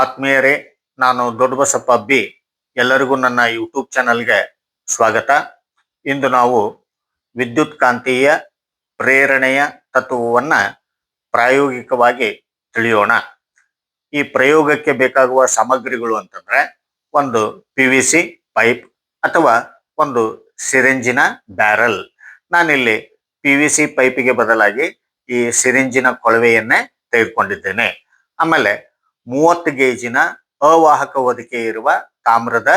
ಆತ್ಮೀಯರೇ, ನಾನು ದೊಡ್ಡಬಸಪ್ಪ ಬಿ ಎಲ್ಲರಿಗೂ ನನ್ನ ಯೂಟ್ಯೂಬ್ ಚಾನಲ್ಗೆ ಸ್ವಾಗತ. ಇಂದು ನಾವು ವಿದ್ಯುತ್ ಕಾಂತೀಯ ಪ್ರೇರಣೆಯ ತತ್ವವನ್ನ ಪ್ರಾಯೋಗಿಕವಾಗಿ ತಿಳಿಯೋಣ. ಈ ಪ್ರಯೋಗಕ್ಕೆ ಬೇಕಾಗುವ ಸಾಮಗ್ರಿಗಳು ಅಂತಂದ್ರೆ, ಒಂದು ಪಿ ವಿ ಸಿ ಪೈಪ್ ಅಥವಾ ಒಂದು ಸಿರಿಂಜಿನ ಬ್ಯಾರಲ್ ನಾನಿಲ್ಲಿ ಪಿ ವಿ ಸಿ ಪೈಪಿಗೆ ಬದಲಾಗಿ ಈ ಸಿರಿಂಜಿನ ಕೊಳವೆಯನ್ನೇ ತೆಗೆದುಕೊಂಡಿದ್ದೇನೆ. ಆಮೇಲೆ ಮೂವತ್ತು ಗೇಜಿನ ಅವಾಹಕ ಹೊದಿಕೆ ಇರುವ ತಾಮ್ರದ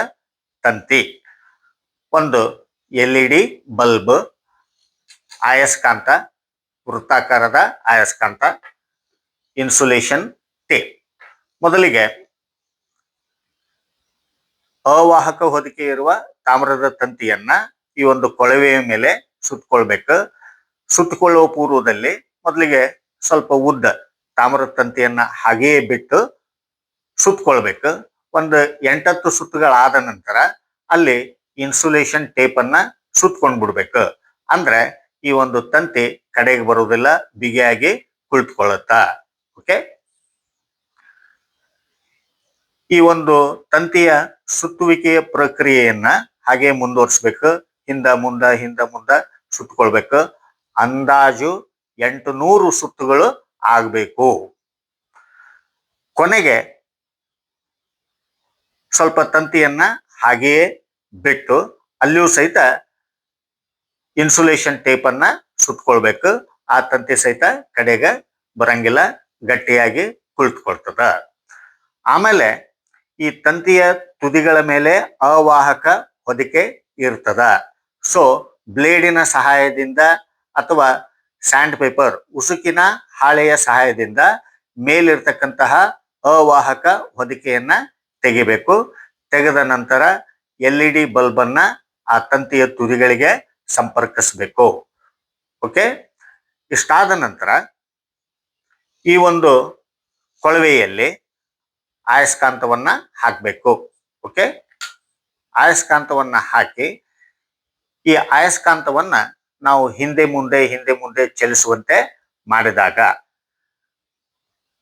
ತಂತಿ. ಒಂದು ಎಲ್ ಇ ಡಿ ಬಲ್ಬ್, ಆಯಸ್ಕಾಂತ, ವೃತ್ತಾಕಾರದ ಆಯಸ್ಕಾಂತ, ಇನ್ಸುಲೇಷನ್ ಟೇಪ್ ಮೊದಲಿಗೆ ಅವಾಹಕ ಹೊದಿಕೆ ಇರುವ ತಾಮ್ರದ ತಂತಿಯನ್ನ ಈ ಒಂದು ಕೊಳವೆಯ ಮೇಲೆ ಸುತ್ತಕೊಳ್ಬೇಕು ಸುತ್ತಕೊಳ್ಳುವ ಪೂರ್ವದಲ್ಲಿ ಮೊದಲಿಗೆ ಸ್ವಲ್ಪ ಉದ್ದ ತಾಮ್ರದ ತಂತಿಯನ್ನ ಹಾಗೆಯೇ ಬಿಟ್ಟು ಸುತ್ತಕೊಳ್ಬೇಕು ಒಂದು ಎಂಟತ್ತು ಸುತ್ತುಗಳಾದ ನಂತರ ಅಲ್ಲಿ ಇನ್ಸುಲೇಷನ್ ಟೇಪ್ ಅನ್ನ ಸುತ್ಕೊಂಡ್ ಬಿಡ್ಬೇಕು ಅಂದ್ರೆ ಈ ಒಂದು ತಂತಿ ಕಡೆಗೆ ಬರುವುದಿಲ್ಲ, ಬಿಗಿಯಾಗಿ ಕುಳಿತುಕೊಳ್ಳುತ್ತ. ಓಕೆ ಈ ಒಂದು ತಂತಿಯ ಸುತ್ತುವಿಕೆಯ ಪ್ರಕ್ರಿಯೆಯನ್ನ ಹಾಗೆ ಮುಂದುವರಿಸ್ಬೇಕು. ಹಿಂದ ಮುಂದ ಹಿಂದ ಮುಂದ ಸುತ್ತಕೊಳ್ಬೇಕು. ಅಂದಾಜು ಎಂಟು ನೂರು ಸುತ್ತುಗಳು ಆಗಬೇಕು. ಕೊನೆಗೆ ಸ್ವಲ್ಪ ತಂತಿಯನ್ನ ಹಾಗೆಯೇ ಬಿಟ್ಟು ಅಲ್ಲಿಯೂ ಸಹಿತ ಇನ್ಸುಲೇಷನ್ ಟೇಪ್ ಅನ್ನ ಸುತ್ತಕೊಳ್ಬೇಕು ಆ ತಂತಿ ಸಹಿತ ಕಡೆಗೆ ಬರಂಗಿಲ್ಲ, ಗಟ್ಟಿಯಾಗಿ ಕುಳಿತುಕೊಳ್ತದ. ಆಮೇಲೆ ಈ ತಂತಿಯ ತುದಿಗಳ ಮೇಲೆ ಅವಾಹಕ ಹೊದಿಕೆ ಇರ್ತದ. ಸೊ ಬ್ಲೇಡಿನ ಸಹಾಯದಿಂದ ಅಥವಾ ಸ್ಯಾಂಡ್ ಪೇಪರ್ ಉಸುಕಿನ ಹಾಳೆಯ ಸಹಾಯದಿಂದ ಮೇಲಿರ್ತಕ್ಕಂತಹ ಅವಾಹಕ ಹೊದಿಕೆಯನ್ನ ತೆಗಿಬೇಕು. ತೆಗೆದ ನಂತರ ಎಲ್ ಇ ಡಿ ಬಲ್ಬ್ ಆ ತಂತಿಯ ತುದಿಗಳಿಗೆ ಸಂಪರ್ಕಿಸಬೇಕು. ಓಕೆ? ಇಷ್ಟಾದ ನಂತರ ಈ ಒಂದು ಕೊಳವೆಯಲ್ಲಿ ಆಯಸ್ಕಾಂತವನ್ನ ಹಾಕಬೇಕು. ಓಕೆ? ಆಯಸ್ಕಾಂತವನ್ನ ಹಾಕಿ ಈ ಆಯಸ್ಕಾಂತವನ್ನ ನಾವು ಹಿಂದೆ ಮುಂದೆ ಹಿಂದೆ ಮುಂದೆ ಚಲಿಸುವಂತೆ ಮಾಡಿದಾಗ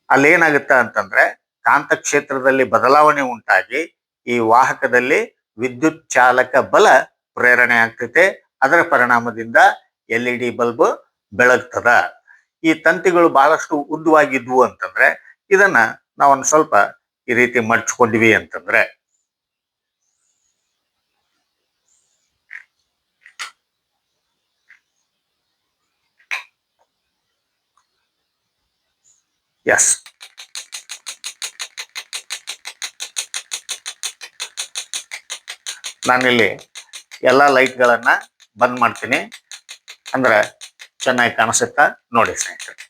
ಅಲ್ಲೇನಾಗುತ್ತೆ ಅಂತಂದ್ರೆ ಕಾಂತ ಕ್ಷೇತ್ರದಲ್ಲಿ ಬದಲಾವಣೆ ಉಂಟಾಗಿ ಈ ವಾಹಕದಲ್ಲಿ ವಿದ್ಯುತ್ ಚಾಲಕ ಬಲ ಪ್ರೇರಣೆ ಆಗ್ತೈತೆ. ಅದರ ಪರಿಣಾಮದಿಂದ ಎಲ್ ಇ ಡಿ ಬಲ್ಬ್ ಬೆಳಗ್ತದ. ಈ ತಂತಿಗಳು ಬಹಳಷ್ಟು ಉದ್ದವಾಗಿದ್ವು ಅಂತಂದ್ರೆ ಇದನ್ನ ನಾವೊಂದು ಸ್ವಲ್ಪ ಈ ರೀತಿ ಮಡ್ಚ್ಕೊಂಡಿವಿ ಅಂತಂದ್ರೆ. ಎಸ್. ನಾನಿಲ್ಲಿ ಎಲ್ಲ ಲೈಟ್ಗಳನ್ನು ಬಂದ್ ಮಾಡ್ತೀನಿ. ಅಂದ್ರೆ ಚೆನ್ನಾಗಿ ಕಾಣಿಸುತ್ತಾ ನೋಡಿ ಸ್ನೇಹಿತರೆ.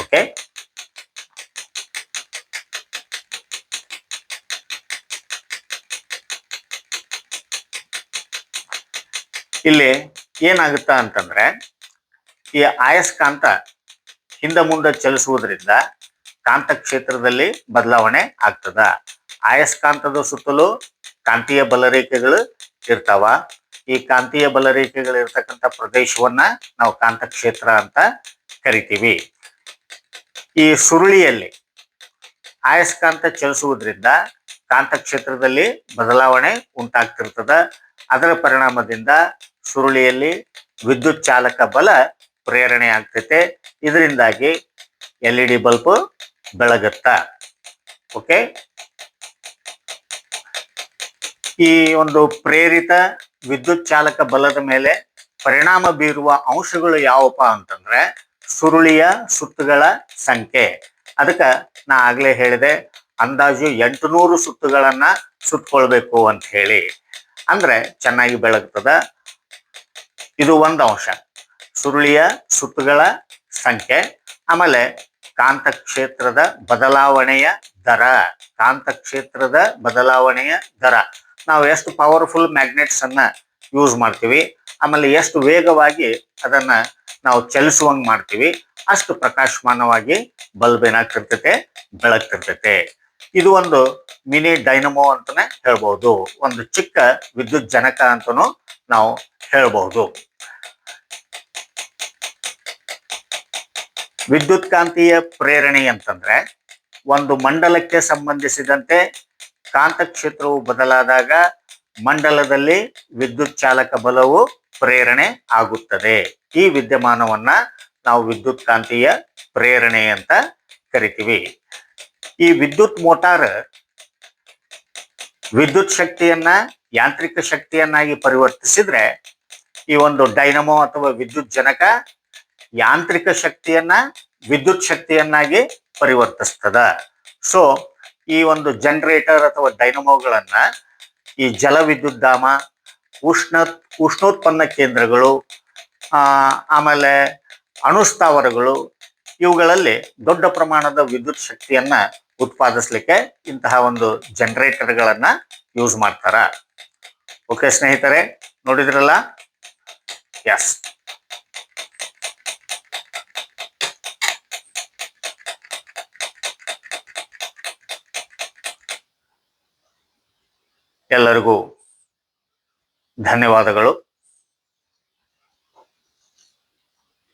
ಓಕೆ. ಇಲ್ಲಿ ಏನಾಗುತ್ತಾ ಅಂತಂದ್ರೆ ಈ ಆಯಸ್ಕಾಂತ ಹಿಂದೆ ಮುಂದೆ ಚಲಿಸುವುದರಿಂದ ಕಾಂತ ಕ್ಷೇತ್ರದಲ್ಲಿ ಬದಲಾವಣೆ ಆಗ್ತದ. ಆಯಸ್ಕಾಂತದ ಸುತ್ತಲೂ ಕಾಂತೀಯ ಬಲರೇಖೆಗಳು ಇರ್ತಾವ. ಈ ಕಾಂತೀಯ ಬಲರೇಖೆಗಳು ಇರ್ತಕ್ಕಂಥ ಪ್ರದೇಶವನ್ನ ನಾವು ಕಾಂತ ಕ್ಷೇತ್ರ ಅಂತ ಕರಿತೀವಿ. ಈ ಸುರುಳಿಯಲ್ಲಿ ಆಯಸ್ಕಾಂತ ಚಲಿಸುವುದರಿಂದ ಕಾಂತ ಕ್ಷೇತ್ರದಲ್ಲಿ ಬದಲಾವಣೆ ಉಂಟಾಗ್ತಿರ್ತದ. ಅದರ ಪರಿಣಾಮದಿಂದ ಸುರುಳಿಯಲ್ಲಿ ವಿದ್ಯುತ್ ಚಾಲಕ ಬಲ ಪ್ರೇರಣೆ ಆಗ್ತೈತೆ. ಇದರಿಂದಾಗಿ ಎಲ್ ಇ ಡಿ ಬಲ್ಬ್ ಬೆಳಗುತ್ತ. ಓಕೆ ಈ ಒಂದು ಪ್ರೇರಿತ ವಿದ್ಯುತ್ ಚಾಲಕ ಬಲದ ಮೇಲೆ ಪರಿಣಾಮ ಬೀರುವ ಅಂಶಗಳು ಯಾವಪ್ಪ ಅಂತಂದ್ರೆ ಸುರುಳಿಯ ಸುತ್ತುಗಳ ಸಂಖ್ಯೆ. ಅದಕ್ಕೆ ನಾ ಆಗ್ಲೇ ಹೇಳಿದೆ, ಅಂದಾಜು ಎಂಟುನೂರು ಸುತ್ತುಗಳನ್ನ ಸುತ್ತಕೊಳ್ಬೇಕು ಅಂತ ಹೇಳಿ. ಅಂದ್ರೆ ಚೆನ್ನಾಗಿ ಬೆಳಗ್ತದ. ಇದು ಒಂದು ಅಂಶ. ಸುರುಳಿಯ ಸುತ್ತುಗಳ ಸಂಖ್ಯೆ. ಆಮೇಲೆ ಕಾಂತ ಕ್ಷೇತ್ರದ ಬದಲಾವಣೆಯ ದರ. ಕಾಂತಕ್ಷೇತ್ರದ ಬದಲಾವಣೆಯ ದರ. ನಾವು ಎಷ್ಟು ಪವರ್ಫುಲ್ ಮ್ಯಾಗ್ನೆಟ್ಸ್ ಅನ್ನ ಯೂಸ್ ಮಾಡ್ತೀವಿ, ಆಮೇಲೆ ಎಷ್ಟು ವೇಗವಾಗಿ ಅದನ್ನ ನಾವು ಚಲಿಸುವಂಗ್ ಮಾಡ್ತೀವಿ, ಅಷ್ಟು ಪ್ರಕಾಶಮಾನವಾಗಿ ಬಲ್ಬ್ ಏನಾಗ್ತಿರ್ತೈತೆ ಬೆಳಗ್ತಿರ್ತೈತೆ. ಇದು ಒಂದು ಮಿನಿ ಡೈನಮೋ ಅಂತಾನೆ ಹೇಳ್ಬಹುದು ಒಂದು ಚಿಕ್ಕ ವಿದ್ಯುತ್ ಜನಕ ಅಂತಾನು ನಾವು ಹೇಳ್ಬಹುದು ವಿದ್ಯುತ್ ಕಾಂತೀಯ ಪ್ರೇರಣೆ ಅಂತಂದ್ರೆ ಒಂದು ಮಂಡಲಕ್ಕೆ ಸಂಬಂಧಿಸಿದಂತೆ ಕಾಂತಕ್ಷೇತ್ರವು ಬದಲಾದಾಗ ಮಂಡಲದಲ್ಲಿ ವಿದ್ಯುತ್ ಚಾಲಕ ಬಲವು ಪ್ರೇರಣೆ ಆಗುತ್ತದೆ. ಈ ವಿದ್ಯಮಾನವನ್ನ ನಾವು ವಿದ್ಯುತ್ ಕಾಂತೀಯ ಪ್ರೇರಣೆ ಅಂತ ಕರಿತೀವಿ. ಈ ವಿದ್ಯುತ್ ಮೋಟಾರ್ ವಿದ್ಯುತ್ ಶಕ್ತಿಯನ್ನ ಯಾಂತ್ರಿಕ ಶಕ್ತಿಯನ್ನಾಗಿ ಪರಿವರ್ತಿಸಿದ್ರೆ ಈ ಒಂದು ಡೈನಮೋ ಅಥವಾ ವಿದ್ಯುತ್ ಜನಕ ಯಾಂತ್ರಿಕ ಶಕ್ತಿಯನ್ನ ವಿದ್ಯುತ್ ಶಕ್ತಿಯನ್ನಾಗಿ ಪರಿವರ್ತಿಸ್ತದ. ಸೊ ಈ ಒಂದು ಜನರೇಟರ್ ಅಥವಾ ಡೈನಮೋಗಳನ್ನ ಈ ಜಲ ವಿದ್ಯುತ್ ಧಾಮ, ಉಷ್ಣ, ಉಷ್ಣೋತ್ಪನ್ನ ಕೇಂದ್ರಗಳು ಆಮೇಲೆ ಅಣುಸ್ಥಾವರಗಳು ಇವುಗಳಲ್ಲಿ ದೊಡ್ಡ ಪ್ರಮಾಣದ ವಿದ್ಯುತ್ ಶಕ್ತಿಯನ್ನ ಉತ್ಪಾದಿಸ್ಲಿಕ್ಕೆ ಇಂತಹ ಒಂದು ಜನರೇಟರ್ಗಳನ್ನ ಯೂಸ್ ಮಾಡ್ತಾರ. ಓಕೆ ಸ್ನೇಹಿತರೆ, ನೋಡಿದ್ರಲ್ಲ? ಎಸ್ ಎಲ್ಲರಿಗೂ ಧನ್ಯವಾದಗಳು.